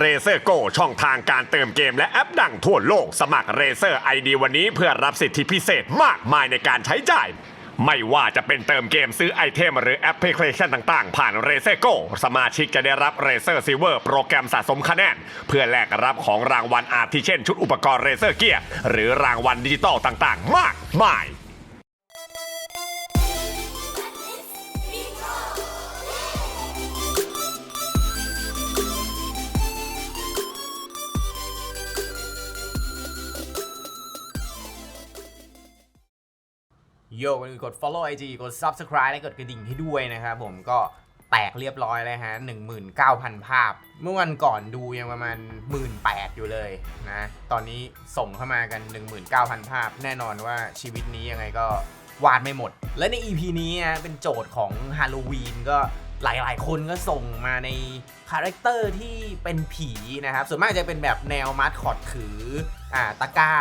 r a z e r Go ช่องทางการเติมเกมและแอปดังทั่วโลกสมัคร r a z e r ID วันนี้เพื่อรับสิทธิพิเศษมากมายในการใช้จ่าย ไม่ว่าจะเป็นเติมเกมซื้อไอเทมหรือแอปพลิเคชันต่างๆ ผ่าน r a z e r Go สมาชิกจะได้รับ r a z e r Silver โปรแกรมสะสมคะแนน เพื่อแลกรับของรางวัลอาทิเช่น ชุดอุปกรณ์ r a z e r Gear หรือรางวัลดิจิตอลต่างๆ มากมาย โยกันกด follow IG กด subscribe และกดกระดิ่งให้ด้วยนะครับผมก็แตกเรียบร้อยแล้วฮะ 19,000 ภาพ เมื่อวันก่อนดูยังประมาณ 18,000 อยู่เลยนะ ตอนนี้ส่งเข้ามากัน 19,000 ภาพ แน่นอนว่าชีวิตนี้ยังไงก็วาดไม่หมด และใน EP นี้นะเป็นโจทย์ของฮาโลวีนก็หลายๆ คนก็ส่งมาในคาแรคเตอร์ที่เป็นผีนะครับ ส่วนมากจะเป็นแบบแนวมาร์คอดถืออ่าตะก้า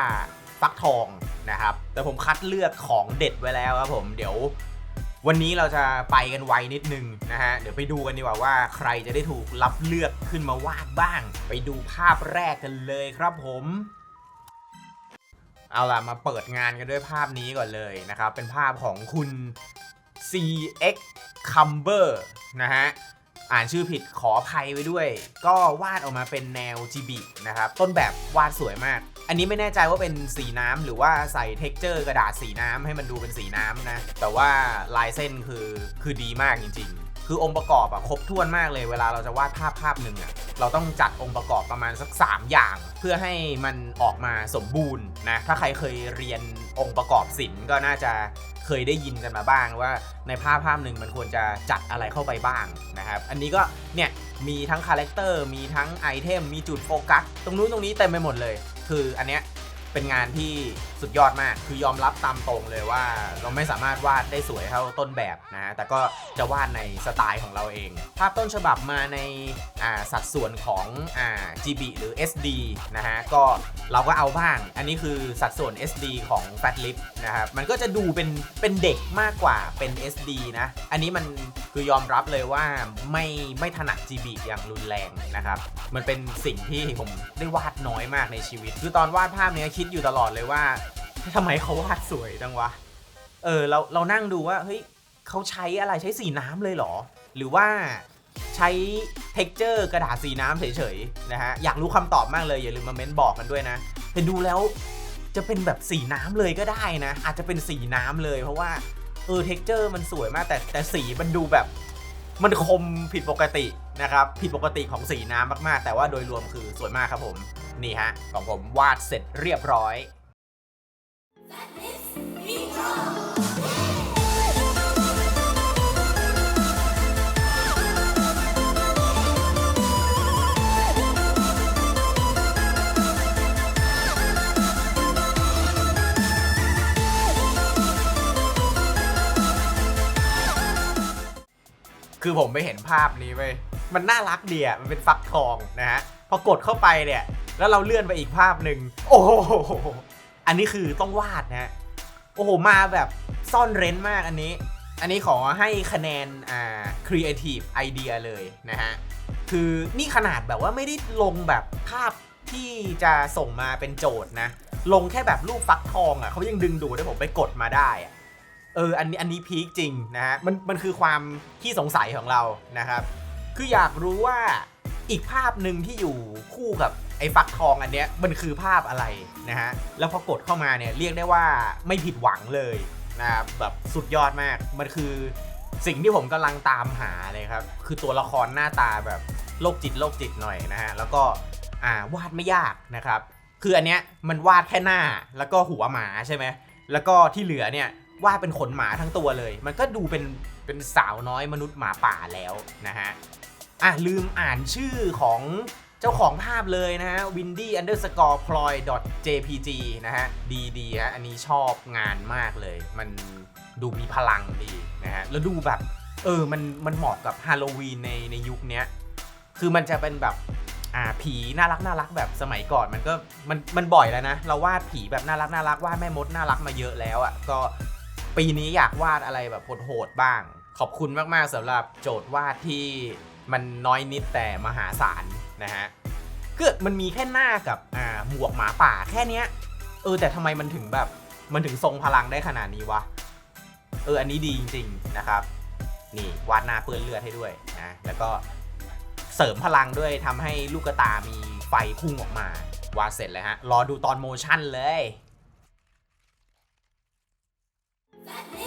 ฟักทองนะครับ แต่ผมคัดเลือกของเด็ดไว้แล้วครับผม เดี๋ยววันนี้เราจะไปกันไวนิดนึงนะฮะ เดี๋ยวไปดูกันดีกว่าว่าใครจะได้ถูกรับเลือกขึ้นมาวาดบ้าง ไปดูภาพแรกกันเลยครับผม เอาล่ะ มาเปิดงานกันด้วยภาพนี้ก่อนเลยนะครับ เป็นภาพของคุณ CX Cumber นะฮะ อ่านชื่อผิดขออภัยไว้ด้วย ก็วาดออกมาเป็นแนวจีบีนะครับ ต้นแบบวาดสวยมาก อันนี้ไม่แน่ใจว่าเป็นสีน้ำหรือว่าใส่เท็กเจอร์กระดาษสีน้ำให้มันดูเป็นสีน้ำนะ แต่ว่าลายเส้นคือคือดีมากจริง ๆ คือองค์ประกอบอะครบถ้วนมากเลยเวลาเราจะวาดภาพภาพหนึ่งอะเราต้องจัดองค์ประกอบประมาณสัก 3 อย่าง เพื่อให้มันออกมาสมบูรณ์นะถ้าใครเคยเรียนองค์ประกอบศิลป์ก็น่าจะเคยได้ยินกันมาบ้างว่าในภาพภาพหนึ่งมันควรจะจัดอะไรเข้าไปบ้างนะครับ อันนี้ก็เนี่ยมีทั้งคาแรคเตอร์มีทั้งไอเทมมีจุดโฟกัสตรงนู้นตรงนี้เต็มไปหมดเลย คืออันเนี้ย เป็นงานที่สุดยอดมาก คือยอมรับตามตรงเลยว่า เราไม่สามารถวาดได้สวยเท่าต้นแบบนะฮะ แต่ก็จะวาดในสไตล์ของเราเอง ภาพต้นฉบับมาในอ่าสัดส่วนของอ่า GB หรือ SD นะฮะ ก็เราก็เอาบ้าง อันนี้คือสัดส่วน SD ของ Fat Lip นะครับ มันก็จะดูเป็นเป็นเด็กมากกว่าเป็น SD นะ อันนี้มัน คือยอมรับเลยว่าไม่ไม่ถนัด GB อย่างรุนแรงนะครับ มันเป็นสิ่งที่ผมได้วาดน้อยมากในชีวิต คือตอนวาดภาพเนี้ยคิดอยู่ตลอดเลยว่าทำไมเขาวาดสวยจังวะ เออเราเรานั่งดูว่าเฮ้ยเขาใช้อะไรใช้สีน้ำเลยเหรอ หรือว่าใช้เท็กเจอร์กระดาษสีน้ำเฉยๆนะฮะ อยากรู้คำตอบมากเลยอย่าลืมมาเม้นบอกกันด้วยนะแต่ดูแล้วจะเป็นแบบสีน้ำเลยก็ได้นะ อาจจะเป็นสีน้ำเลยเพราะว่า เออเท็กเจอร์มันสวยมากแต่แต่สีมันดูแบบ มันคมผิดปกตินะครับ ผิดปกติของสีน้ำมากๆ แต่ว่าโดยรวมคือสวยมากครับผม นี่ฮะ ของผมวาดเสร็จเรียบร้อย คือผมไปเห็นภาพนี้เว้ยมันน่ารักดีอะมันเป็นฟักทองนะฮะพอกดเข้าไปเนี่ย แล้วเราเลื่อนไปอีกภาพหนึ่งโอ้โหอันนี้คือต้องวาดนะโอ้โหมาแบบซ่อนเร้นมากอันนี้ อันนี้ขอให้คะแนนอ่า creative idea เลยนะฮะคือนี่ขนาดแบบว่าไม่ได้ลงแบบภาพที่จะส่งมาเป็นโจทย์นะ ลงแค่แบบรูปฟักทองอะเขายังดึงดูดให้ผมไปกดมาได้อะ เอออันนี้อันนี้พีคจริงนะฮะมันมันคือความที่สงสัยของเรานะครับ คืออยากรู้ว่าอีกภาพหนึ่งที่อยู่คู่กับไอ้ฟักทองอันเนี้ยมันคือภาพอะไรนะฮะแล้วพอกดเข้ามาเนี่ยเรียกได้ว่าไม่ผิดหวังเลยนะครับแบบสุดยอดมากมันคือสิ่งที่ผมกำลังตามหาเลยครับ คือตัวละครหน้าตาแบบโรคจิตโรคจิตหน่อยนะฮะแล้วก็อ่าวาดไม่ยากนะครับ คืออันเนี้ยมันวาดแค่หน้าแล้วก็หัวหมาใช่ไหมแล้วก็ที่เหลือเนี่ย วาดเป็นขนหมาทั้งตัวเลย มันก็ดูเป็นเป็นสาวน้อยมนุษย์หมาป่าแล้วนะฮะอะลืมอ่านชื่อของเจ้าของภาพเลยนะฮะ windy underscore ploy jpg นะฮะ ดีดีฮะอันนี้ชอบงานมากเลย มันดูมีพลังดีนะฮะ แล้วดูแบบ เออ มันมันเหมาะกับฮาโลวีนในในยุคนี้คือมันจะเป็นแบบอ่าผีน่ารักน่ารักแบบสมัยก่อนมันก็มันมันบ่อยแล้วนะ เราวาดผีแบบน่ารักน่ารักวาดแม่มดน่ารักมาเยอะแล้วอะ่ะก็ ปีนี้อยากวาดอะไรแบบโหดๆบ้าง ขอบคุณมากๆสำหรับโจทย์วาดที่มันน้อยนิดแต่มหาศาลนะฮะก็มันมีแค่หน้ากับอ่าหมวกหมาป่าแค่เนี้ยเออแต่ทำไมมันถึงแบบมันถึงทรงพลังได้ขนาดนี้วะเอออันนี้ดีจริงๆนะครับ นี่วาดหน้าเปื้อนเลือดให้ด้วยนะแล้วก็เสริมพลังด้วยทำให้ลูกตามีไฟพุ่งออกมาวาดเสร็จเลยฮะรอดูตอนโมชั่นเลย Let me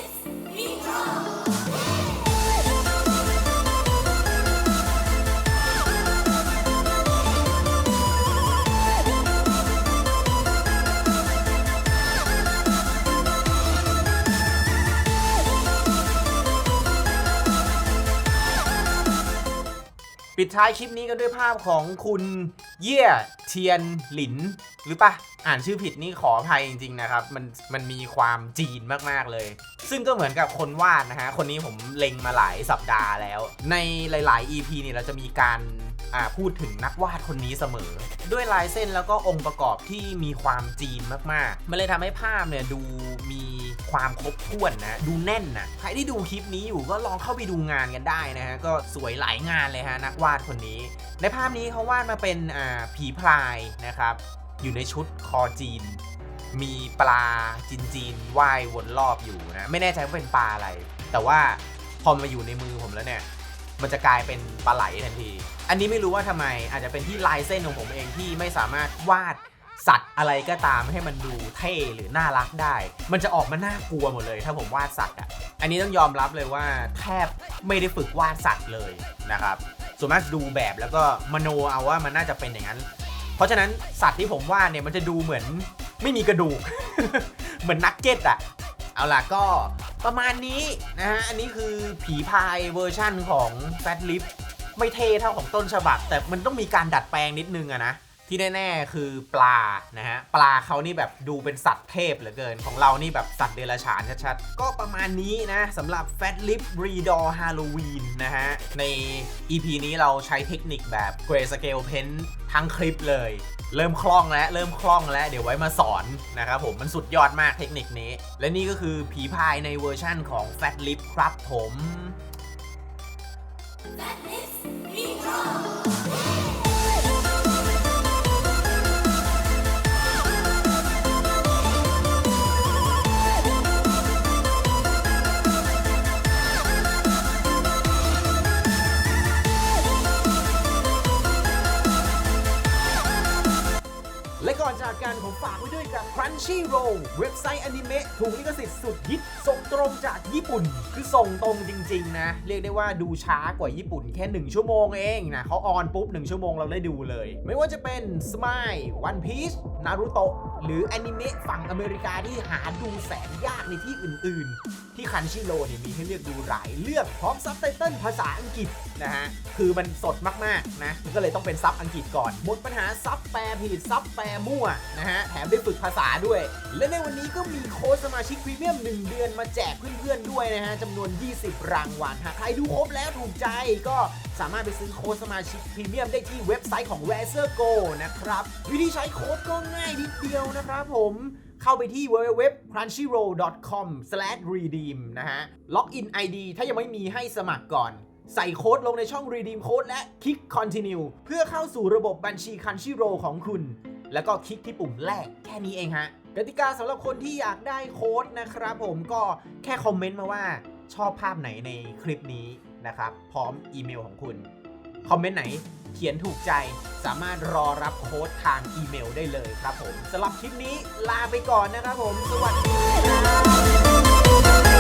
ปิดท้ายคลิปนี้กันด้วยภาพของคุณเย่เทียนหลิน หรือปะอ่านชื่อผิดนี่ขออภัยจริงๆนะครับ มันมันมีความจีนมากๆเลย ซึ่งก็เหมือนกับคนวาดนะฮะ คนนี้ผมเล็งมาหลายสัปดาห์แล้ว ในหลาย ๆ EP นี่เราจะมีการ พูดถึงนักวาดคนนี้เสมอ ด้วยลายเส้นแล้วก็องค์ประกอบที่มีความจีนมากๆ มันเลยทำให้ภาพเนี่ยดูมีความครบถ้วนนะ ดูแน่นนะใครที่ดูคลิปนี้อยู่ก็ลองเข้าไปดูงานกันได้นะฮะ ก็สวยหลายงานเลยฮะ นักวาดคนนี้ ในภาพนี้เขาวาดมาเป็นผีพรายนะครับ อยู่ในชุดคอจีน มีปลาจีนจีนๆว่ายวนรอบอยู่นะ ไม่แน่ใจว่าเป็นปลาอะไร แต่ว่าพอมาอยู่ในมือผมแล้วเนี่ย มันจะกลายเป็นปลาไหลทันที อันนี้ไม่รู้ว่าทำไมอาจจะเป็นที่ลายเส้นของผมเองที่ไม่สามารถวาดสัตว์อะไรก็ตามให้มันดูเท่หรือน่ารักได้ มันจะออกมาน่ากลัวหมดเลย ถ้าผมวาดสัตว์อะ อันนี้ต้องยอมรับเลยว่าแทบไม่ได้ฝึกวาดสัตว์เลยนะครับ ส่วนมากดูแบบแล้วก็มโนเอาว่ามันน่าจะเป็นอย่างนั้น เพราะฉะนั้นสัตว์ที่ผมวาดเนี่ยมันจะดูเหมือนไม่มีกระดูก เหมือนนักเก็ตอะ เอาล่ะก็ ประมาณนี้นะฮะ อันนี้คือผีพายเวอร์ชั่นของแฟตลิฟไม่เท่เท่าของต้นฉบับ แต่มันต้องมีการดัดแปลงนิดนึงอะนะ ที่แน่ๆคือปลานะฮะปลาเขานี่แบบดูเป็นสัตว์เทพเหลือเกิน ของเรานี่แบบสัตว์เดรัจฉานชัดๆ ก็ประมาณนี้นะสำหรับ Fat Lip r e d o r Halloween นะฮะ ใน EP นี้เราใช้เทคนิคแบบ Grayscale Pen ทั้งคลิปเลย เริ่มคล่องแล้ว เริ่มคล่องแล้ว เดี๋ยวไว้มาสอนนะครับผมมันสุดยอดมากเทคนิคนี้ และนี่ก็คือผีพายในเวอร์ชั่นของ Fat Lip ครับผมและก่อนจ กกันผมฝากไว้ด้วยกับ Crunchyroll เว็บไซต์อนิเมะถูกลิขสิทธิ์สุดฮิตส่งตรงจากญี่ปุ่น คือส่งตรงจริง ๆ นะ เรียกได้ว่าดูช้ากว่าญี่ปุ่นแค่ 1 ชั่วโมงเองนะเขาออนปุ๊บ 1 ชั่วโมงเราได้ดูเลย ไม่ว่าจะเป็น Smile One Piece Naruto หรืออนิเมะฝั่งอเมริกาที่หาดูแสนยากในที่อื่น ๆ ที่ Crunchyroll เนี่ยมีให้เลือกดูหลายเรื่องพร้อมซับไตเติลภาษาอังกฤษนะฮะคือมันสดมากๆนะก็เลยต้องเป็นซับอังกฤษก่อนหมดปัญหาซับแปลผิดซับแปลมั่วนะฮะ แถมได้ฝึกภาษาด้วย และในวันนี้ก็มีโค้ดสมาชิกพรีเมียม 1 เดือนมาแจกเพื่อนๆด้วยนะฮะจำนวน 20 รางวัลหากใครดูครบแล้วถูกใจก็สามารถไปซื้อโค้ดสมาชิกพรีเมียมได้ที่เว็บไซต์ของ r a z e r Go นะครับ วิธีใช้โค้ดก็ง่ายนิดเดียวนะครับผมเข้าไปที่ www.crunchyroll.com/redeem นะฮะ ล็อกอิน ID ถ้ายังไม่มีให้สมัครก่อน ใส่โค้ดลงในช่อง redeem code และคลิก continue เพื่อเข้าสู่ระบบบัญชี Crunchyroll ของคุณ แล้วก็คลิกที่ปุ่มแรกแค่นี้เองฮะกติกาสำหรับคนที่อยากได้โค้ดนะครับผมก็แค่คอมเมนต์มาว่าชอบภาพไหนในคลิปนี้นะครับ พร้อมอีเมลของคุณ คอมเมนต์ไหนเขียนถูกใจสามารถรอรับโค้ดทางอีเมลได้เลยครับผมสำหรับคลิปนี้ลาไปก่อนนะครับผม สวัสดีครับ